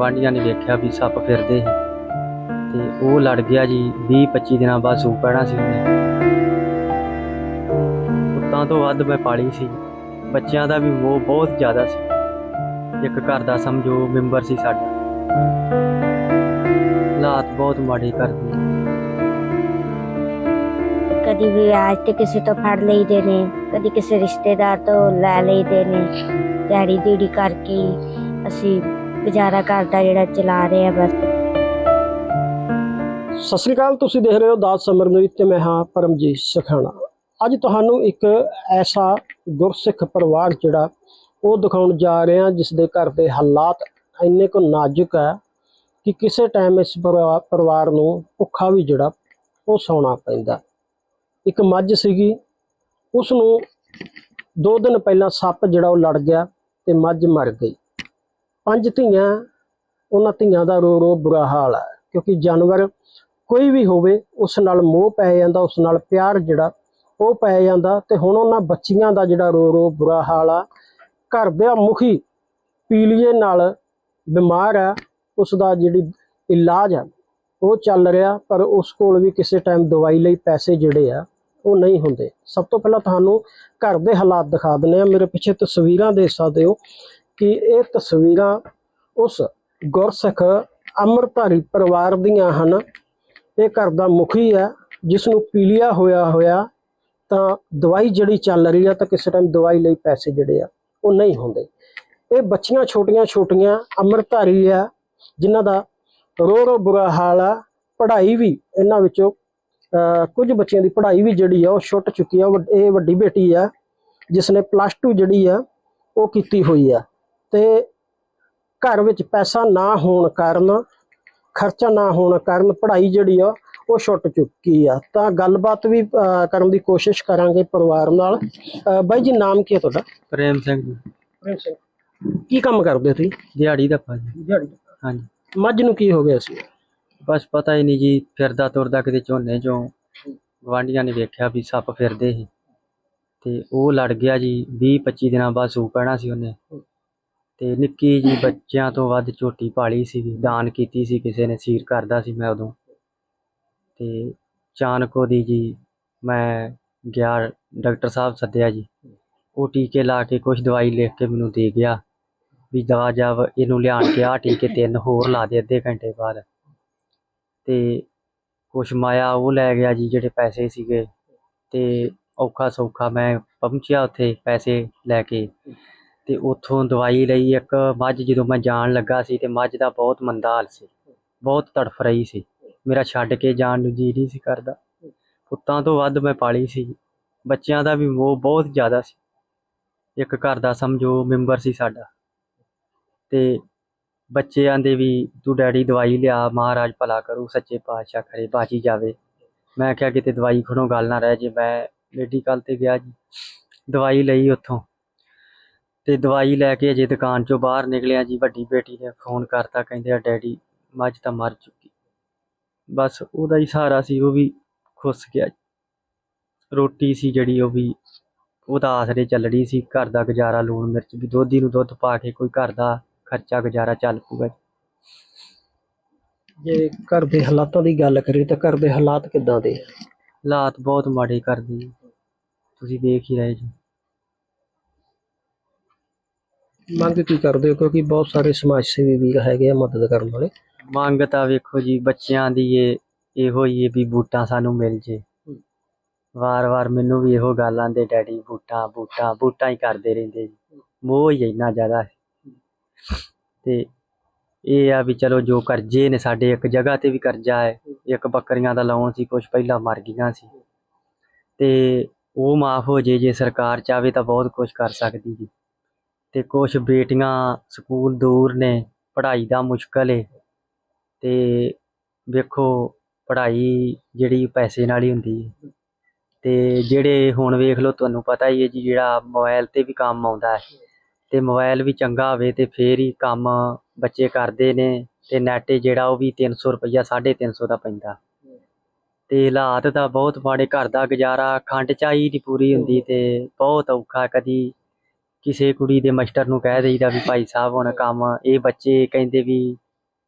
ਗੁਆਂਢੀਆਂ ਨੇ ਵੇਖਿਆ ਵੀ ਸੱਪ ਫਿਰਦੇ ਸੀ। ਤੇ ਉਹ ਲੜ ਗਿਆ ਜੀ 20 25 ਦਿਨਾਂ ਬਾਅਦ ਸੂ ਪੈਣਾ ਸੀ ਉਹਨੇ। ਕੁੱਤਾਂ ਤੋਂ ਵੱਧ ਮੈਂ ਪਾਲੀ ਸੀ। ਬੱਚਿਆਂ ਦਾ ਵੀ ਮੋਹ ਬਹੁਤ ਜ਼ਿਆਦਾ ਸੀ। ਇੱਕ ਘਰ ਦਾ ਸਮਝੋ ਮੈਂਬਰ ਸੀ ਸਾਡਾ। ਹਾਲਾਤ ਬਹੁਤ ਮਾੜੇ ਕਰਦੇ ਕਦੀ ਵਿਆਜ ਤੇ ਕਿਸੇ ਤੋਂ ਫੜ ਲਈਦੇ ਨੇ, ਕਦੀ ਕਿਸੇ ਰਿਸ਼ਤੇਦਾਰ ਤੋਂ ਲੈ ਲਈਦੇ ਨੇ ਦਿਹਾੜੀ ਦਿਹੜੀ ਕਰਕੇ ਅਸੀਂ ਗੁਜ਼ਾਰਾ ਕਰਦਾ ਜਿਹੜਾ ਚਲਾ ਰਹੇ ਆ ਬਸ। ਸਤਿ ਸ੍ਰੀ ਅਕਾਲ, ਤੁਸੀਂ ਦੇਖ ਰਹੇ ਹੋ ਦਾਸ ਸਮਰਨਵੀਤ ਤੇ ਮੈਂ ਹਾਂ ਪਰਮਜੀਤ ਸਖਾਣਾ। ਅੱਜ ਤੁਹਾਨੂੰ ਇੱਕ ਐਸਾ ਗੁਰਸਿੱਖ ਪਰਿਵਾਰ ਜਿਹੜਾ ਉਹ ਦਿਖਾਉਣ ਜਾ ਰਹੇ ਹਾਂ ਜਿਸ ਦੇ ਘਰ ਦੇ ਹਾਲਾਤ ਇੰਨੇ ਕੁ ਨਾਜ਼ੁਕ ਹੈ ਕਿ ਕਿਸੇ ਟਾਈਮ ਇਸ ਪਰਿਵਾ- ਪਰਿਵਾਰ ਨੂੰ ਭੁੱਖਾ ਵੀ ਜਿਹੜਾ ਉਹ ਸੌਣਾ ਪੈਂਦਾ। ਇੱਕ ਮੱਝ ਸੀਗੀ ਉਸ ਨੂੰ ਦੋ ਦਿਨ ਪਹਿਲਾਂ ਸੱਪ ਜਿਹੜਾ ਉਹ ਲੜ ਗਿਆ ਤੇ ਮੱਝ ਮਰ ਗਈ। ਪੰਜ ਧੀਆਂ, ਉਹਨਾਂ ਧੀਆਂ ਦਾ ਰੋ ਰੋ ਬੁਰਾ ਹਾਲ ਹੈ, ਕਿਉਂਕਿ ਜਾਨਵਰ ਕੋਈ ਵੀ ਹੋਵੇ, ਉਸ ਨਾਲ ਮੋਹ ਪੈ ਜਾਂਦਾ, ਉਸ ਨਾਲ ਪਿਆਰ ਜਿਹੜਾ, ਉਹ ਪੈ ਜਾਂਦਾ ਤੇ ਹੁਣ ਉਹਨਾਂ ਬੱਚੀਆਂ ਦਾ ਜਿਹੜਾ ਰੋ ਰੋ ਬੁਰਾ ਹਾਲ ਆ, ਘਰ ਦਾ ਮੁਖੀ ਪੀਲੀਏ ਨਾਲ ਬਿਮਾਰ ਆ, ਉਸ ਦਾ ਜਿਹੜੀ ਇਲਾਜ ਆ, ਉਹ ਚੱਲ ਰਿਹਾ, ਪਰ ਉਸ ਕੋਲ ਵੀ ਕਿਸੇ ਟਾਈਮ ਦਵਾਈ ਲਈ ਪੈਸੇ ਜਿਹੜੇ ਆ, ਉਹ ਨਹੀਂ ਹੁੰਦੇ। ਸਭ ਤੋਂ ਪਹਿਲਾਂ ਤੁਹਾਨੂੰ ਘਰ ਦੇ ਹਾਲਾਤ ਦਿਖਾ ਦਿੰਦੇ ਆ ਮੇਰੇ ਪਿੱਛੇ ਤਸਵੀਰਾਂ ਦੇਖ ਸਕਦੇ ਹੋ। ਕਿ ਇਹ ਤਸਵੀਰਾਂ ਉਸ ਗੁਰਸਿੱਖ ਅੰਮ੍ਰਿਤਧਾਰੀ ਪਰਿਵਾਰ ਦੀਆਂ ਹਨ। ਇਹ ਘਰ ਦਾ ਮੁਖੀ ਹੈ ਜਿਸ ਨੂੰ ਪੀਲੀਆ ਹੋਇਆ ਹੋਇਆ ਤਾਂ ਦਵਾਈ ਜਿਹੜੀ ਚੱਲ ਰਹੀ ਆ ਤਾਂ ਕਿਸੇ ਟਾਈਮ ਦਵਾਈ ਲਈ ਪੈਸੇ ਜਿਹੜੇ ਆ, ਉਹ ਨਹੀਂ ਹੁੰਦੇ। ਇਹ ਬੱਚੀਆਂ ਛੋਟੀਆਂ ਛੋਟੀਆਂ ਅੰਮ੍ਰਿਤਧਾਰੀ ਆ, ਜਿਨ੍ਹਾਂ ਦਾ ਰੋ ਰੋ ਬੁਰਾ ਹਾਲ ਆ। ਪੜ੍ਹਾਈ ਵੀ ਇਹਨਾਂ ਵਿੱਚੋਂ ਕੁਝ ਬੱਚਿਆਂ ਦੀ ਪੜ੍ਹਾਈ ਵੀ ਜਿਹੜੀ ਆ ਉਹ ਛੁੱਟ ਚੁੱਕੀ ਆ। ਵੱਡ- ਇਹ ਵੱਡੀ ਬੇਟੀ ਆ ਜਿਸ ਨੇ ਪਲੱਸ 2 ਜਿਹੜੀ ਆ ਉਹ ਕੀਤੀ ਹੋਈ ਆ। ਤੇ ਘਰ ਵਿੱਚ ਪੈਸਾ ਨਾ ਹੋਣ ਕਾਰਨ ਖਰਚਾ ਨਾ ਹੋਣ ਕਾਰਨ ਪੜ੍ਹਾਈ ਜਿਹੜੀ ਆ ਉਹ ਛੁੱਟ ਚੁੱਕੀ ਆ। ਤਾਂ ਗੱਲਬਾਤ ਵੀ ਕਰਨ ਦੀ ਕੋਸ਼ਿਸ਼ ਕਰਾਂਗੇ ਪਰਿਵਾਰ ਨਾਲ। ਬਾਈ ਜੀ ਨਾਮ ਕੀ ਹੈ ਤੁਹਾਡਾ? ਪ੍ਰੇਮ ਸਿੰਘ ਪ੍ਰੇਮ ਸਿੰਘ। ਕੀ ਕੰਮ ਕਰਦੇ ਤੁਸੀਂ? ਦਿਹਾੜੀ ਦਾ ਭਾਜੀ ਦਿਹਾੜੀ ਹਾਂਜੀ। ਮੱਝ ਨੂੰ ਕੀ ਹੋ ਗਿਆ ਸੀ? ਬਸ ਪਤਾ ਹੀ ਨਹੀਂ ਜੀ ਫਿਰਦਾ ਤੁਰਦਾ ਕਿਤੇ ਝੋਨੇ ਚੋਂ। ਗੁਆਂਢੀਆਂ ਨੇ ਵੇਖਿਆ ਵੀ ਸੱਪ ਫਿਰਦੇ ਸੀ। ਤੇ ਉਹ ਲੜ ਗਿਆ ਜੀ 20 25 ਦਿਨਾਂ ਬਾਅਦ ਸੂ ਪੈਣਾ ਸੀ ਉਹਨੇ। ਤੇ ਨਿੱਕੀ ਜੀ ਬੱਚਿਆਂ ਤੋਂ ਵੱਧ ਝੋਟੀ ਪਾਲੀ ਸੀਗੀ ਦਾਨ ਕੀਤੀ ਸੀ, ਕਿਸੇ ਨੇ ਸੀਰ ਕਰਦਾ ਸੀ ਮੈਂ ਉਦੋਂ। ਤੇ ਅਚਾਨਕ ਉਹਦੀ ਜੀ, ਮੈਂ ਗਿਆ ਡਾਕਟਰ ਸਾਹਿਬ ਸੱਦਿਆ ਜੀ। ਉਹ ਟੀਕੇ ਲਾ ਕੇ ਕੁਝ ਦਵਾਈ ਲਿਖ ਕੇ ਮੈਨੂੰ ਦੇ ਗਿਆ ਵੀ ਦਵਾ ਜਾਵ ਇਹਨੂੰ ਲਿਆਣ ਕੇ ਆ ਟੀਕੇ ਤਿੰਨ ਹੋਰ ਲਾ ਦੇ ਅੱਧੇ ਘੰਟੇ ਬਾਅਦ। ਤੇ ਕੁਛ ਮਾਇਆ ਉਹ ਲੈ ਗਿਆ ਜੀ ਜਿਹੜੇ ਪੈਸੇ ਸੀਗੇ। ਤੇ ਔਖਾ ਸੌਖਾ ਮੈਂ ਪਹੁੰਚਿਆ ਉੱਥੇ ਪੈਸੇ ਲੈ ਕੇ। ਤੇ ਉੱਥੋਂ ਦਵਾਈ ਲਈ ਇੱਕ ਮੱਝ ਜਦੋਂ ਮੈਂ ਜਾਣ ਲੱਗਾ ਸੀ ਤੇ ਮੱਝ ਦਾ ਬਹੁਤ ਮੰਦਾ ਹਾਲ ਸੀ, ਬਹੁਤ ਤੜਫ ਰਹੀ ਸੀ। ਮੇਰਾ ਛੱਡ ਕੇ ਜਾਣ ਨੂੰ ਜੀ ਨਹੀਂ ਸੀ ਕਰਦਾ। ਪੁੱਤਾਂ ਤੋਂ ਵੱਧ ਮੈਂ ਪਾਲੀ ਸੀ। ਬੱਚਿਆਂ ਦਾ ਵੀ ਮੋਹ ਬਹੁਤ ਜ਼ਿਆਦਾ ਸੀ। ਇੱਕ ਘਰ ਦਾ ਸਮਝੋ ਮੈਂਬਰ ਸੀ ਸਾਡਾ। ਤੇ ਬੱਚਿਆਂ ਦੇ ਵੀ ਤੂੰ ਡੈਡੀ ਦਵਾਈ ਲਿਆ, ਮਹਾਰਾਜ ਭਲਾ ਕਰੂ, ਸੱਚੇ ਪਾਤਸ਼ਾਹ ਖਰੇ ਬਾਜੀ ਜਾਵੇ। ਮੈਂ ਕਿਹਾ ਕਿਤੇ ਦਵਾਈ ਖਣੋ ਗੱਲ ਨਾ ਰਹਿ ਜੇ, ਮੈਂ ਮੈਡੀਕਲ ਤੇ ਗਿਆ ਜੀ। ਦਵਾਈ ਲਈ ਉੱਥੋਂ। ਤੇ ਦਵਾਈ ਲੈ ਕੇ ਅਜੇ ਦੁਕਾਨ ਚੋਂ ਬਾਹਰ ਨਿਕਲਿਆ ਜੀ ਵੱਡੀ ਬੇਟੀ ਨੇ ਫੋਨ ਕਰਤਾ ਕਹਿੰਦੇ ਆ ਡੈਡੀ ਮੱਝ ਤਾਂ ਮਰ ਚੁੱਕੀ। ਬਸ ਉਹਦਾ ਹੀ ਸਹਾਰਾ ਸੀ ਉਹ ਵੀ ਖੁੱਸ ਗਿਆ ਰੋਟੀ ਸੀ ਜਿਹੜੀ ਉਹ ਵੀ ਉਹਦਾ ਆਸਰੇ ਚੱਲਣੀ ਸੀ ਘਰ ਦਾ ਗੁਜ਼ਾਰਾ ਲੂਣ ਮਿਰਚ ਵੀ ਦੋਧੀ ਨੂੰ ਦੁੱਧ ਪਾ ਕੇ ਕੋਈ ਘਰ ਦਾ ਖਰਚਾ ਗੁਜ਼ਾਰਾ ਚੱਲ ਪੂਗਾ ਜੇ। ਘਰ ਦੇ ਹਾਲਾਤਾਂ ਦੀ ਗੱਲ ਕਰੀਏ ਤਾਂ ਘਰ ਦੇ ਹਾਲਾਤ ਕਿੱਦਾਂ ਦੇ? ਹਾਲਾਤ ਬਹੁਤ ਮਾੜੇ ਕਰਦੇ ਤੁਸੀਂ ਦੇਖ ਹੀ ਰਹੇ ਜੀ। ਮੰਗ ਕੀ ਕਰਦੇ ਹੋ? ਕਿਉਂਕਿ ਬਹੁਤ ਸਾਰੇ ਸਮਾਜ ਸੇਵੀ ਵੀ ਹੈਗੇ ਆ ਮਦਦ ਕਰਨ ਵਾਲੇ। ਮੰਗ ਤਾਂ ਵੇਖੋ ਜੀ ਬੱਚਿਆਂ ਦੀ ਇਹ ਇਹੋ ਹੀ ਹੈ ਵੀ ਬੂਟਾਂ ਸਾਨੂੰ ਮਿਲ ਜੇ। ਵਾਰ-ਵਾਰ ਮੈਨੂੰ ਵੀ ਇਹੋ ਗੱਲ ਆਂਦੇ ਡੈਡੀ ਬੂਟਾਂ ਬੂਟਾਂ ਬੂਟਾਂ ਹੀ ਕਰਦੇ ਰਹਿੰਦੇ ਜੀ। ਮੋਹ ਹੀ ਇੰਨਾ ਜ਼ਿਆਦਾ ਹੈ। ਤੇ ਇਹ ਆ ਵੀ ਚਲੋ ਜੋ ਕਰਜ਼ੇ ਨੇ ਸਾਡੇ ਇੱਕ ਜਗ੍ਹਾ ਤੇ ਵੀ ਕਰਜ਼ਾ ਹੈ। ਇੱਕ ਬੱਕਰੀਆਂ ਦਾ ਲਾਉਣ ਸੀ ਕੁਝ ਪਹਿਲਾਂ ਮਰ ਗਈਆਂ ਸੀ। ਤੇ ਉਹ ਮਾਫ ਹੋ ਜੇ ਜੇ ਸਰਕਾਰ ਚਾਵੇ ਤਾਂ ਬਹੁਤ ਕੁਝ ਕਰ ਸਕਦੀ ਜੀ। ਤੇ ਕੁਝ ਬੇਟੀਆਂ ਸਕੂਲ ਦੂਰ ਨੇ, ਪੜ੍ਹਾਈ ਦਾ ਮੁਸ਼ਕਲ ਏ। ਅਤੇ ਵੇਖੋ, ਪੜ੍ਹਾਈ ਜਿਹੜੀ ਪੈਸੇ ਨਾਲ ਹੀ ਹੁੰਦੀ ਹੈ ਤੇ ਜਿਹੜੇ ਹੁਣ ਵੇਖ ਲਓ, ਤੁਹਾਨੂੰ ਪਤਾ ਹੀ ਹੈ ਜੀ, ਜਿਹੜਾ ਮੋਬਾਇਲ ਤੇ ਵੀ ਕੰਮ ਆਉਂਦਾ ਹੈ ਤੇ ਮੋਬਾਈਲ ਵੀ ਚੰਗਾ ਹੋਵੇ ਤੇ ਫਿਰ ਹੀ ਕੰਮ ਬੱਚੇ ਕਰਦੇ ਨੇ ਅਤੇ ਨੈੱਟ ਜਿਹੜਾ ਉਹ ਵੀ 300 ਰੁਪਈਆ 350 ਦਾ ਪੈਂਦਾ। ਅਤੇ ਹਾਲਾਤ ਤਾਂ ਬਹੁਤ ਮਾੜੇ, ਘਰ ਦਾ ਗੁਜ਼ਾਰਾ ਖੰਡ ਚਾਹੀ ਦੀ ਪੂਰੀ ਹੁੰਦੀ ਅਤੇ ਬਹੁਤ ਔਖਾ ਕਦੀ ਕਿਸੇ ਕੁੜੀ ਦੇ ਮਾਸਟਰ ਨੂੰ ਕਹਿ ਦੇਈਦਾ ਵੀ ਭਾਈ ਸਾਹਿਬ ਹੁਣ ਕੰਮ, ਇਹ ਬੱਚੇ ਕਹਿੰਦੇ ਵੀ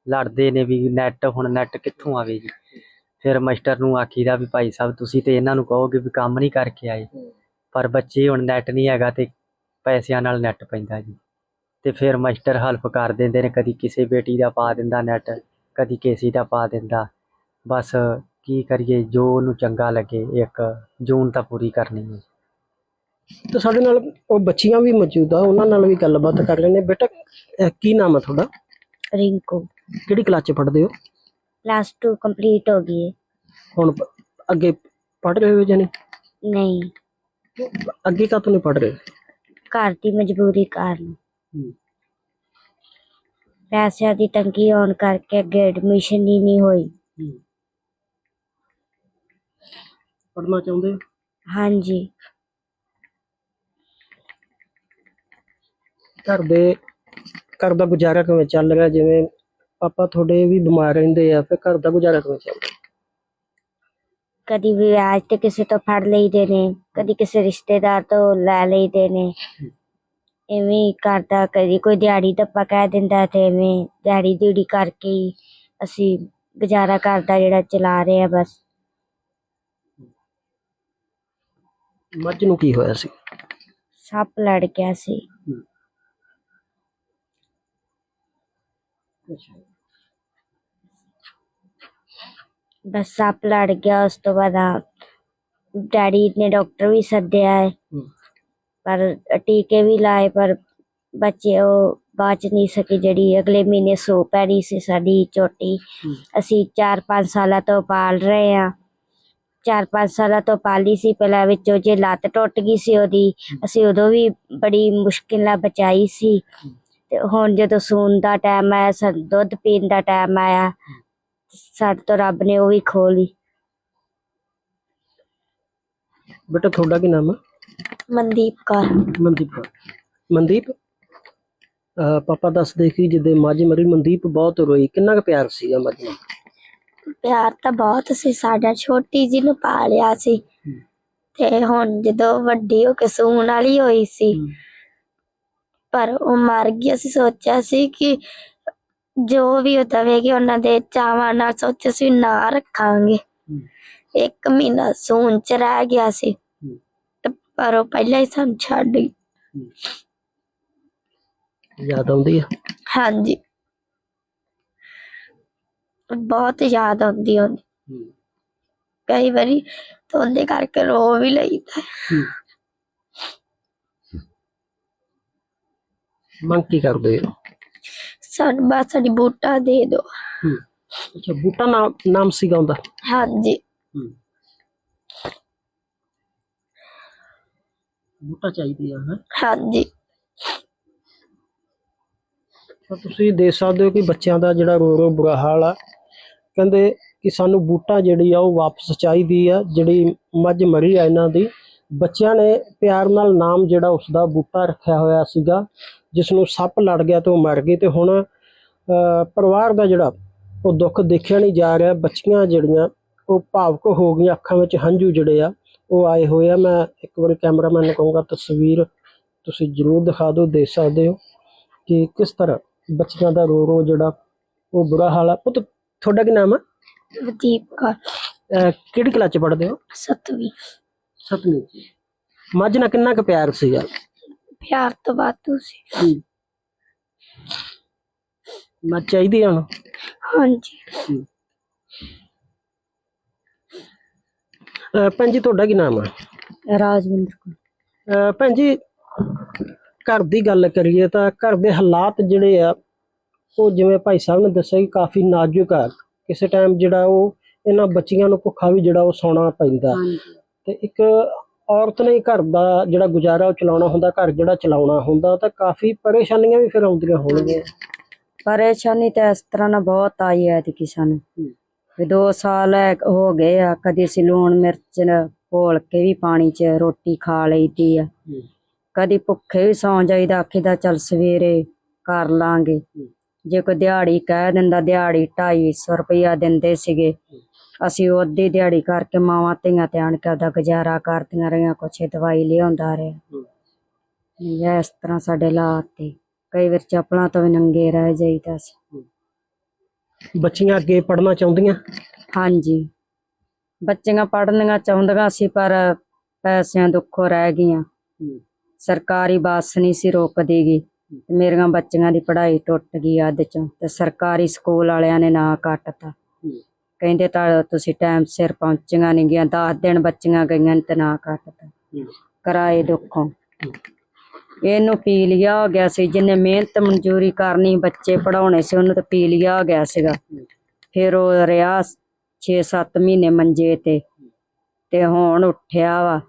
ਲੜਦੇ ਨੇ ਵੀ ਨੈਟ ਹੁਣ ਨੈਟ ਕਿੱਥੋਂ ਆਵੇ ਜੀ। ਫਿਰ ਮਾਸਟਰ ਨੂੰ ਆਖੀਦਾ ਵੀ ਭਾਈ ਸਾਹਿਬ ਤੁਸੀਂ ਤੇ ਇਹਨਾਂ ਨੂੰ ਕਹੋਗੇ ਵੀ ਕੰਮ ਨਹੀਂ ਕਰਕੇ ਆਏ, ਪਰ ਬੱਚੇ ਹੁਣ ਨੈਟ ਨਹੀਂ ਹੈਗਾ ਤੇ ਪੈਸਿਆਂ ਨਾਲ ਨੈਟ ਪੈਂਦਾ ਜੀ। ਤੇ ਫਿਰ ਮਾਸਟਰ ਹੈਲਪ ਕਰ ਦਿੰਦੇ ਨੇ, ਕਦੀ ਕਿਸੇ ਬੇਟੀ ਦਾ ਪਾ ਦਿੰਦਾ ਨੈਟ ਕਦੀ ਕਿਸੇ ਦਾ ਪਾ ਦਿੰਦਾ। ਬਸ ਕੀ ਕਰੀਏ, ਜੋ ਉਹਨੂੰ ਚੰਗਾ ਲੱਗੇ, ਇੱਕ ਜੂਨ ਤਾਂ ਪੂਰੀ ਕਰਨੀ ਹੈ। ਤੇ ਸਾਡੇ ਨਾਲ ਉਹ ਬੱਚੀਆਂ ਵੀ ਮੌਜੂਦ ਆ ਉਹਨਾਂ ਨਾਲ ਵੀ ਗੱਲਬਾਤ ਕਰ ਨੇ ਬੇਟਾ ਅਹ ਕੀ ਨਾਮ ਹੈ ਤੁਹਾਡਾ? ਰਿੰਕੂ। ਕਿਹੜੀ ਕਲਾਸ ਚ ਪੜ੍ਹਦੇ ਹੋ? 2 ਕੰਪਲੀਟ ਹੋ ਗਈ ਹੈ ਹੁਣ ਪ- ਅੱਗੇ ਪੜ੍ਹ ਰਹੇ ਹੋ ਜਾਂ ਨਹੀਂ? ਨਹੀਂ। ਅੱਗੇ ਕਾਹਤੋਂ ਨਹੀਂ ਪੜ੍ਹ ਰਹੇ? ਘਰ ਦੀ ਮਜਬੂਰੀ ਕਾਰਨ। ਪੈਸਿਆਂ ਦੀ ਤੰਗੀ ਹੋਣ ਕਰਕੇ ਅੱਗੇ ਐਡਮਿਸ਼ਨ ਹੀ ਨਹੀਂ ਹੋਈ। ਪੜ੍ਹਨਾ ਚਾਹੁੰਦੇ ਹੋ? ਹਾਂਜੀ। ਘਰ ਦੇ ਘਰ ਦਾ ਗੁਜ਼ਾਰਾ ਕਿਵੇਂ ਚੱਲ ਰਿਹਾ? ਜਿਵੇਂ ਪਾਪਾ ਤੁਹਾਡੇ ਵੀ ਬਿਮਾਰ ਰਹਿੰਦੇ ਆ ਫਿਰ ਘਰ ਦਾ ਗੁਜ਼ਾਰਾ ਕਿਵੇਂ ਚੱਲ ਰਿਹਾ? ਕਦੀ ਵਿਆਜ ਤੇ ਕਿਸੇ ਤੋਂ ਫੜ ਲਈਦੇ ਨੇ ਕਦੀ ਕਿਸੇ ਰਿਸ਼ਤੇਦਾਰ ਤੋਂ ਲੈ ਲਈਦੇ ਨੇ। ਐਵੇਂ ਹੀ ਕਰਦਾ ਕਦੀ ਕੋਈ ਦਿਹਾੜੀ ਦੱਪਾ ਕਹਿ ਦਿੰਦਾ ਤੇ ਐਵੇਂ ਦਿਹਾੜੀ ਦਿਹੜੀ ਕਰਕੇ ਹੀ ਅਸੀਂ ਗੁਜ਼ਾਰਾ ਕਰਦਾ ਜਿਹੜਾ ਚਲਾ ਰਹੇ ਆ ਬਸ। ਮੱਝ ਨੂੰ ਕੀ ਹੋਇਆ ਸੀ? ਸੱਪ ਲੜ ਗਿਆ ਸੀ। ਬਸ ਸੱਪ ਲੜ ਗਿਆ ਉਸ ਤੋਂ ਬਾਅਦ ਆ ਡੈਡੀ ਨੇ ਡਾਕਟਰ ਵੀ ਸੱਦਿਆ ਹੈ। ਪਰ ਟੀਕੇ ਵੀ ਲਾਏ ਪਰ ਬੱਚੇ ਉਹ ਬਾਚ ਨਹੀਂ ਸਕੇ ਜਿਹੜੀ ਅਗਲੇ ਮਹੀਨੇ ਸੋ ਪੈਣੀ ਸੀ ਸਾਡੀ ਝੋਟੀ ਅਸੀਂ 4-5 ਸਾਲਾਂ ਤੋਂ ਪਾਲ ਰਹੇ ਆ 4-5 ਸਾਲਾਂ ਤੋਂ ਪਾਲੀ ਸੀ ਪਹਿਲਾਂ ਵਿੱਚੋਂ ਜੇ ਲੱਤ ਟੁੱਟ ਗਈ ਸੀ ਉਹਦੀ ਅਸੀਂ ਉਦੋਂ ਵੀ ਬੜੀ ਮੁਸ਼ਕਿਲ ਨਾਲ ਬਚਾਈ ਸੀ। ਤੇ ਹੁਣ ਜਦੋਂ ਸੂਣ ਦਾ ਟਾਈਮ ਆਇਆ ਸਾਨੂੰ ਦੁੱਧ ਪੀਣ ਦਾ ਟਾਈਮ ਆਇਆ ਸਾਡੇ ਤੋਂ ਰੱਬ ਨੇ ਉਹ ਵੀ ਖੋਹ ਲਈ। ਬੇਟਾ ਤੁਹਾਡਾ ਕੀ ਨਾਮ ਹੈ ਮਨਦੀਪ ਕੌਰ। ਮਨਦੀਪ ਕੌਰ। ਮਨਦੀਪ ਅਹ ਪਾਪਾ ਦੱਸਦੇ ਕਿ ਜਿੱਦੇ ਮੱਝ ਮਰੀ ਮਨਦੀਪ ਬਹੁਤ ਰੋਈ। ਕਿੰਨਾ ਕੁ ਪਿਆਰ ਸੀਗਾ ਮੱਝ ਨਾਲ? ਪਿਆਰ ਤਾਂ ਬਹੁਤ ਸੀ। ਸਾਡਾ ਛੋਟੀ ਜੀ ਨੂੰ ਪਾਲਿਆ ਸੀ। ਤੇ ਹੁਣ ਜਦੋਂ ਵੱਡੀ ਹੋ ਕੇ ਸੂਣ ਵਾਲੀ ਹੋਈ ਸੀ ਪਰ ਉਹ ਮਰ ਗਈ ਅਸੀਂ ਸੋਚਿਆ ਸੀ ਕਿ ਜੋ ਵੀ ਉਹ ਦਵੇਗੀ ਉਹਨਾਂ ਦੇ ਚਾਵਾਂ ਨਾਲ ਸੋਚਿਆ ਸੀ ਨਾ ਰੱਖਾਂਗੇ ਇੱਕ ਮਹੀਨਾ ਸੂਣ ਚ ਰਹਿ ਗਿਆ ਸੀ ਤੇ ਪਰ ਉਹ ਪਹਿਲਾਂ ਹੀ ਸਾਨੂੰ ਛੱਡ ਗਈ ਯਾਦ ਆਉਂਦੀ ਆ ਹਾਂਜੀ ਬਹੁਤ ਯਾਦ ਆਉਂਦੀ ਉਹਦੀ ਕਈ ਵਾਰੀ ਤਾਂ ਉਹਦੇ ਕਰਕੇ ਰੋ ਵੀ ਲਈਦਾ ਮੰਗ ਕੀ ਕਰਦੇ ਹੋ? ਸਾਨੂੰ ਬਸ ਸਾਡੀ ਬੂਟਾ ਦੇ ਦਿਓ। ਅੱਛਾ ਬੂਟਾ ਨਾਮ ਨਾਮ ਸੀਗਾ ਉਹਦਾ? ਹਾਂਜੀ। ਬੂਟਾ ਚਾਹੀਦੀ ਆ ਹੈ? ਹਾਂਜੀ। ਤਾਂ ਤੁਸੀਂ ਦੇਖ ਸਕਦੇ ਹੋ ਕਿ ਬੱਚਿਆਂ ਦਾ ਜਿਹੜਾ ਰੋ ਰੋ ਬੁਰਾ ਹਾਲ ਆ। ਕਹਿੰਦੇ ਕਿ ਸਾਨੂੰ ਬੂਟਾ ਜਿਹੜੀ ਆ ਉਹ ਵਾਪਸ ਚਾਹੀਦੀ ਆ ਜਿਹੜੀ ਮੱਝ ਮਰੀ ਆ ਇਹਨਾਂ ਦੀ। ਬੱਚਿਆਂ ਨੇ ਪਿਆਰ ਨਾਲ ਨਾਮ ਜਿਹੜਾ ਉਸ ਦਾ ਬੂਟਾ ਰੱਖਿਆ ਹੋਇਆ ਸੀਗਾ ਜਿਸ ਨੂੰ ਸੱਪ ਲੜ ਗਿਆ ਤੇ ਉਹ ਮਰ ਗਈ ਤੇ ਹੁਣ ਪਰਿਵਾਰ ਦਾ ਜਿਹੜਾ ਉਹ ਦੁੱਖ ਦੇਖਿਆ ਨਹੀਂ ਜਾ ਰਿਹਾ ਬੱਚੀਆਂ ਜਿਹੜੀਆਂ ਉਹ ਭਾਵਕ ਹੋ ਗਈਆਂ ਅੱਖਾਂ ਵਿੱਚ ਹੰਝੂ ਜਿਹੜੇ ਆ ਉਹ ਆਏ ਹੋਏ ਆ। ਮੈਂ ਇੱਕ ਵਾਰੀ ਕੈਮਰਾਮੈਨ ਨੂੰ ਕਹੂੰਗਾ ਤਸਵੀਰ ਤੁਸੀਂ ਜ਼ਰੂਰ ਦਿਖਾ ਦਿਓ ਦੇਖ ਸਕਦੇ ਹੋ ਕਿ ਕਿਸ ਤਰ੍ਹਾਂ ਬੱਚੀਆਂ ਦਾ ਰੋ ਰੋ ਜਿਹੜਾ ਉਹ ਬੁਰਾ ਹਾਲ ਆ। ਪੁੱਤ ਤੁਹਾਡਾ ਕੀ ਨਾਮ ਆ? ਵਦੀਪ ਕਿਹੜੀ ਕਲਾਸ ਚ ਪੜ੍ਹਦੇ ਹੋ? 7ਵੀਂ ਸਤਮੀ ਮੱਝ ਨਾਲ ਕਿੰਨਾ ਕੁ ਪਿਆਰ ਸੀਗਾ? ਪਿਆਰ ਤੋਂ ਵਾਧੂ ਸੀ। ਹੂੰ। ਮੱਝ ਚਾਹੀਦੀ ਆ ਹਾਂਜੀ। ਅਹ ਭੈਣ ਜੀ ਤੁਹਾਡਾ ਕੀ ਨਾਮ ਆ? ਰਾਜਵਿੰਦਰ ਕੌਰ। ਅਹ ਘਰ ਦੀ ਗੱਲ ਕਰੀਏ ਤਾਂ ਘਰ ਦੇ ਹਾਲਾਤ ਜਿਹੜੇ ਆ ਉਹ ਜਿਵੇਂ ਭਾਈ ਸਾਹਿਬ ਨੇ ਦੱਸਿਆ ਕਿ ਕਾਫੀ ਨਾਜ਼ੁਕ ਆ। ਕਿਸੇ ਟਾਈਮ ਜਿਹੜਾ ਉਹ ਇਹਨਾਂ ਬੱਚੀਆਂ ਨੂੰ ਭੁੱਖਾ ਵੀ ਜਿਹੜਾ ਉਹ ਸੌਣਾ ਪੈਂਦਾ। ਤੇ ਇੱਕ ਔਰਤ ਨੇ ਘਰ ਦਾ ਜਿਹੜਾ ਗੁਜ਼ਾਰਾ ਉਹ ਚਲਾਉਣਾ ਹੁੰਦਾ ਘਰ ਜਿਹੜਾ ਚਲਾਉਣਾ ਹੁੰਦਾ ਤਾਂ ਕਾਫੀ ਪਰੇਸ਼ਾਨੀਆਂ ਵੀ ਫਿਰ ਆਉਂਦੀਆਂ ਹੋਣਗੀਆਂ। ਪਰੇਸ਼ਾਨੀ ਤਾਂ ਇਸ ਤਰ੍ਹਾਂ ਨਾਲ ਬਹੁਤ ਆਈ ਹੈ ਕਿ ਸਾਨੂੰ। ਵੀ 2 ਸਾਲ ਹੈ- ਗਏ ਆ ਕਦੀ ਅਸੀਂ ਲੂਣ ਮਿਰਚ ਨ- ਘੋਲ ਕੇ ਵੀ ਪਾਣੀ 'ਚ ਰੋਟੀ ਖਾ ਲਈਦੀ ਆ। ਕਦੀ ਭੁੱਖੇ ਵੀ ਸੌਂ ਜਾਈਦਾ ਆਖੀਦਾ ਚੱਲ ਸਵੇਰੇ ਕਰ ਲਾਂਗੇ। ਜੇ ਕੋਈ ਦਿਹਾੜੀ ਕਹਿ ਦਿੰਦਾ ਦਿਹਾੜੀ 250 ਰੁਪਇਆ ਦਿੰਦੇ ਸੀਗੇ ਅਸੀਂ ਉਹ ਅੱਧੀ ਦਿਹਾੜੀ ਕਰਕੇ ਮਾਵਾਂ ਧੀਆਂ ਤੇ ਆਣ ਕੇ ਉਹਦਾ ਗੁਜ਼ਾਰਾ ਕਰਦੀਆਂ ਰਹੀਆਂ ਕੁਛ ਦਵਾਈ ਲਿਆਉਂਦਾ ਰਿਹਾ। ਇਸ ਤਰ੍ਹਾਂ ਸਾਡੇ ਹਾਲਾਤ ਤੇ ਕਈ ਵਾਰ ਚੱਪਲਾਂ ਤੋਂ ਵੀ ਨੰਗੇ ਰਹਿ ਜਾਈਦਾ ਸੀ। ਬੱਚੀਆਂ ਅੱਗੇ ਪੜ੍ਹਨਾ ਚਾਹੁੰਦੀਆਂ? ਹਾਂਜੀ। ਬੱਚੀਆਂ ਪੜ੍ਹਨੀਆਂ ਚਾਹੁੰਦੀਆਂ ਸੀ ਪਰ ਪੈਸਿਆਂ ਦੁੱਖੋਂ ਰਹਿ ਗਈਆਂ। ਸਰਕਾਰੀ ਬੱਸ ਨਹੀਂ ਸੀ ਰੋਕਦੀਗੀ। ਤੇ ਮੇਰੀਆਂ ਬੱਚੀਆਂ ਦੀ ਪੜ੍ਹਾਈ ਟੁੱਟ ਗਈ ਅੱਧ ਚੋਂ ਤੇ ਸਰਕਾਰੀ ਸਕੂਲ ਵਾਲਿਆਂ ਨੇ ਨਾ ਕੱਟਤਾ। ਕਹਿੰਦੇ ਤਾਂ ਤੁਸੀਂ ਟਾਈਮ ਸਿਰ ਪਹੁੰਚੀਆਂ ਨਹੀਂ ਗਿਆ 10 ਦਿਨ ਬੱਚੀਆਂ ਗਈਆਂ ਤੇ। ਨਾ ਕੱਟਤਾ ਕਿਰਾਏ ਦੁੱਖੋਂ। ਇਹਨੂੰ ਪੀਲੀਆ ਹੋ ਗਿਆ ਸੀ ਜਿਹਨੇ ਮਿਹਨਤ ਮਨਜ਼ੂਰੀ ਕਰਨੀ ਬੱਚੇ ਪੜਾਉਣੇ ਸੀ ਉਹਨੂੰ ਤਾਂ ਪੀਲੀਆ ਹੋ ਗਿਆ ਸੀਗਾ। ਫਿਰ ਉਹ ਰਿਹਾ 6-7 ਮਹੀਨੇ ਮੰਜੇ ਤੇ ਤੇ ਹੁਣ ਉੱਠਿਆ ਵਾ।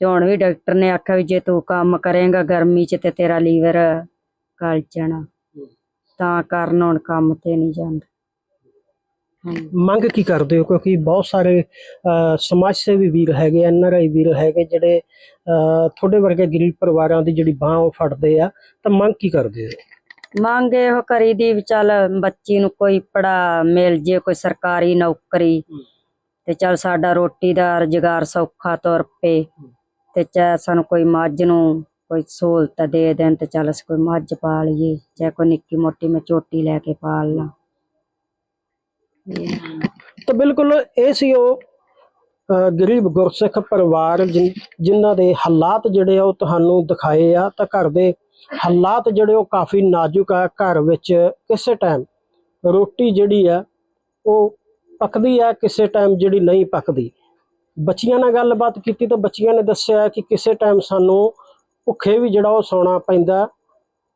ਤੇ ਹੁਣ ਵੀ ਡਾਕਟਰ ਨੇ ਆਖਿਆ ਵੀ ਜੇ ਤੂੰ ਕੰਮ ਕਰੇਂਗਾ ਗਰਮੀ 'ਚ ਤੇ ਤੇਰਾ ਲੀਵਰ ਗਲ ਜਾਣਾ। ਤਾਂ ਕਾਰਨ ਹੁਣ ਕੰਮ ਤੇ ਨਹੀਂ ਜਾਂਦਾ। ਮੰਗ ਕੀ ਕਰਦੇ ਹੋ? ਕਿਉਂਕਿ ਬਹੁਤ ਸਾਰੇ ਸਮਾਜ ਸੇਵੀ ਵੀਰ ਹੈਗੇ ਐਨ ਆਰ ਆਈ ਵੀਰ ਹੈਗੇ ਜਿਹੜੇ ਤੁਹਾਡੇ ਵਰਗੇ ਗਰੀਬ ਪਰਿਵਾਰਾਂ ਦੀ ਜਿਹੜੀ ਬਾਹ ਉਹ ਫੜਦੇ ਆ ਤਾਂ ਮੰਗ ਕੀ ਕਰਦੇ ਹੋ? ਮੰਗ ਇਹੋ ਕਰੀ ਦੀ ਵੀ ਚੱਲ ਬੱਚੀ ਨੂੰ ਕੋਈ ਪੜਾ ਮਿਲ ਜੇ ਕੋਈ ਸਰਕਾਰੀ ਨੌਕਰੀ। ਤੇ ਚੱਲ ਸਾਡਾ ਰੋਟੀ ਦਾ ਰੁਜ਼ਗਾਰ ਸੌਖਾ ਤੁਰ ਪਏ ਤੇ ਚਾਹੇ ਸਾਨੂੰ ਕੋਈ ਮੱਝ ਨੂੰ ਕੋਈ ਸਹੂਲਤ ਦੇ ਦੇਣ ਤੇ ਚੱਲ ਅਸੀਂ ਕੋਈ ਮੱਝ ਪਾ ਲਈਏ ਚਾਹੇ ਕੋਈ ਨਿੱਕੀ ਮੋਟੀ ਮੈਂ ਝੋਟੀ ਲੈ ਕੇ ਪਾਲ ਲਾਂ ਤਾਂ ਬਿਲਕੁਲ ਇਹ ਸੀ ਉਹ ਗਰੀਬ ਗੁਰਸਿੱਖ ਪਰਿਵਾਰ ਜਿਨ੍ਹਾਂ ਦੇ ਹਾਲਾਤ ਜਿਹੜੇ ਆ ਉਹ ਤੁਹਾਨੂੰ ਦਿਖਾਏ ਆ। ਤਾਂ ਘਰ ਦੇ ਹਾਲਾਤ ਜਿਹੜੇ ਉਹ ਕਾਫੀ ਨਾਜ਼ੁਕ ਆ। ਘਰ ਵਿੱਚ ਕਿਸੇ ਟਾਈਮ ਰੋਟੀ ਜਿਹੜੀ ਆ, ਉਹ ਪੱਕਦੀ ਆ, ਕਿਸੇ ਟਾਈਮ ਜਿਹੜੀ ਨਹੀਂ ਪੱਕਦੀ। ਬੱਚੀਆਂ ਨਾਲ ਗੱਲਬਾਤ ਕੀਤੀ ਤਾਂ ਬੱਚੀਆਂ ਨੇ ਦੱਸਿਆ ਕਿ ਕਿਸੇ ਟਾਈਮ ਸਾਨੂੰ ਭੁੱਖੇ ਵੀ ਜਿਹੜਾ ਉਹ ਸੌਣਾ ਪੈਂਦਾ।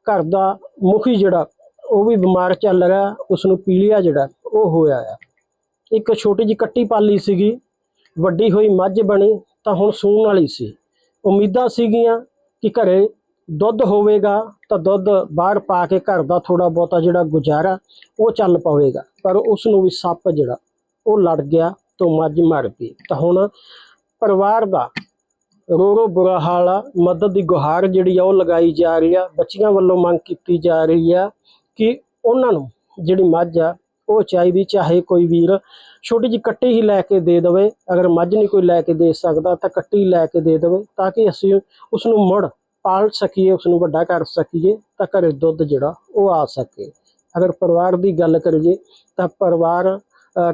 ਘਰ ਦਾ ਮੁਖੀ ਜਿਹੜਾ, ਉਹ ਵੀ ਬਿਮਾਰ ਚੱਲ ਰਿਹਾ ਉਸ ਨੂੰ ਪੀਲੀਆ ਜਿਹੜਾ। ਉਹ ਹੋਇਆ ਆ। ਇੱਕ ਛੋਟੀ ਜਿਹੀ ਕੱਟੀ ਪਾਲੀ ਸੀਗੀ, ਵੱਡੀ ਹੋਈ ਮੱਝ ਬਣੀ ਤਾਂ ਹੁਣ ਸੂਣ ਵਾਲੀ ਸੀ। ਉਮੀਦਾਂ ਸੀਗੀਆਂ ਕਿ ਘਰੇ ਦੁੱਧ ਹੋਵੇਗਾ ਤਾਂ ਦੁੱਧ ਬਾਹਰ ਪਾ ਕੇ ਘਰ ਦਾ ਥੋੜਾ ਬਹੁਤਾ ਜਿਹੜਾ ਗੁਜ਼ਾਰਾ ਉਹ ਚੱਲ ਪਵੇਗਾ। ਪਰ ਉਸ ਨੂੰ ਵੀ ਸੱਪ ਜਿਹੜਾ, ਉਹ ਲੜ ਗਿਆ ਤੋਂ ਮੱਝ ਮਰ ਗਈ। ਤਾਂ ਹੁਣ ਪਰਿਵਾਰ ਦਾ ਰੋ ਰੋ ਬੁਰਾ ਹਾਲ ਆ। ਮਦਦ ਦੀ ਗੁਹਾਰ ਜਿਹੜੀ ਆ, ਉਹ ਲਗਾਈ ਜਾ ਰਹੀ ਆ। ਬੱਚੀਆਂ ਵੱਲੋਂ ਮੰਗ ਕੀਤੀ ਜਾ ਰਹੀ ਆ ਕਿ ਉਹਨਾਂ ਨੂੰ ਜਿਹੜੀ ਮੱਝ ਆ ਉਹ ਚਾਹੀਦੀ, ਚਾਹੇ ਕੋਈ ਵੀਰ ਛੋਟੀ ਜਿਹੀ ਕੱਟੀ ਹੀ ਲੈ ਕੇ ਦੇ ਦੇਵੇ। ਅਗਰ ਮੱਝ ਨਹੀਂ ਕੋਈ ਲੈ ਕੇ ਦੇ ਸਕਦਾ ਤਾਂ ਕੱਟੀ ਲੈ ਕੇ ਦੇ ਦੇਵੇ ਤਾਂ ਕਿ ਅਸੀਂ ਉਸ ਨੂੰ ਮੁੜ ਪਾਲ ਸਕੀਏ ਉਸ ਨੂੰ ਵੱਡਾ ਕਰ ਸਕੀਏ ਤਾਂ ਘਰੇ ਦੁੱਧ ਜਿਹੜਾ ਉਹ ਆ ਸਕੇ। ਅਗਰ ਪਰਿਵਾਰ ਦੀ ਗੱਲ ਕਰੀਏ ਤਾਂ ਪਰਿਵਾਰ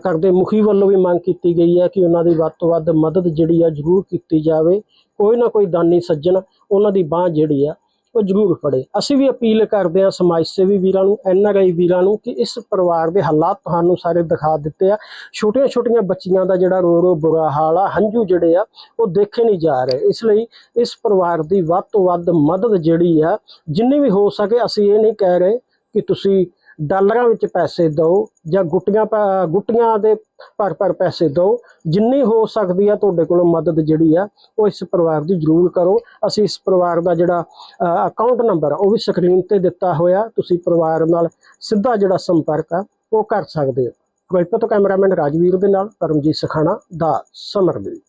ਕਰਦੇ ਮੁਖੀ ਵੱਲੋਂ ਵੀ ਮੰਗ ਕੀਤੀ ਗਈ ਹੈ ਕਿ ਉਹਨਾਂ ਦੀ ਵੱਧ ਤੋਂ ਵੱਧ ਮਦਦ ਜਿਹੜੀ ਆ ਜ਼ਰੂਰ ਕੀਤੀ ਜਾਵੇ। ਕੋਈ ਨਾ ਕੋਈ ਦਾਨੀ ਸੱਜਣ ਉਹਨਾਂ ਦੀ ਬਾਹ ਜਿਹੜੀ ਆ ਉਹ ਜ਼ਰੂਰ ਫੜੇ। ਅਸੀਂ ਵੀ ਅਪੀਲ ਕਰਦੇ ਹਾਂ ਸਮਾਜ ਸੇਵੀ ਵੀਰਾਂ ਨੂੰ, ਐਨ ਆਰ ਆਈ ਵੀਰਾਂ ਨੂੰ ਕਿ ਇਸ ਪਰਿਵਾਰ ਦੇ ਹਾਲਾਤ ਤੁਹਾਨੂੰ ਸਾਰੇ ਦਿਖਾ ਦਿੱਤੇ ਆ। ਛੋਟੀਆਂ ਛੋਟੀਆਂ ਬੱਚੀਆਂ ਦਾ ਜਿਹੜਾ ਰੋ ਰੋ ਬੁਰਾ ਹਾਲ ਆ, ਹੰਝੂ ਜਿਹੜੇ ਆ, ਉਹ ਦੇਖੇ ਨਹੀਂ ਜਾ ਰਹੇ। ਇਸ ਲਈ ਇਸ ਪਰਿਵਾਰ ਦੀ ਵੱਧ ਤੋਂ ਵੱਧ ਮਦਦ ਜਿਹੜੀ ਆ, ਜਿੰਨੀ ਵੀ ਹੋ ਸਕੇ ਅਸੀਂ ਇਹ ਨਹੀਂ ਕਹਿ ਰਹੇ ਕਿ ਤੁਸੀਂ ਡਾਲਰਾਂ ਵਿੱਚ ਪੈਸੇ ਦਿਓ ਜਾਂ ਗੁੱਟੀਆਂ ਪ- ਗੁੱਟੀਆਂ ਦੇ ਭਰ ਭਰ ਪੈਸੇ ਦਿਓ, ਜਿੰਨੀ ਹੋ ਸਕਦੀ ਆ ਤੁਹਾਡੇ ਕੋਲੋਂ ਮਦਦ ਜਿਹੜੀ ਆ, ਉਹ ਇਸ ਪਰਿਵਾਰ ਦੀ ਜ਼ਰੂਰ ਕਰੋ। ਅਸੀਂ ਇਸ ਪਰਿਵਾਰ ਦਾ ਜਿਹੜਾ ਅਕਾਊਂਟ ਨੰਬਰ ਉਹ ਵੀ ਸਕਰੀਨ ਤੇ ਦਿੱਤਾ ਹੋਇਆ। ਤੁਸੀਂ ਪਰਿਵਾਰ ਨਾਲ ਸਿੱਧਾ ਜਿਹੜਾ ਸੰਪਰਕ ਆ, ਉਹ ਕਰ ਸਕਦੇ ਹੋ। ਗਲਪਤ ਕੈਮਰਾਮੈਨ ਰਾਜਵੀਰ ਦੇ ਨਾਲ, ਪਰਮਜੀਤ ਸਖਾਣਾ ਦਾ ਸਮਰਦੀ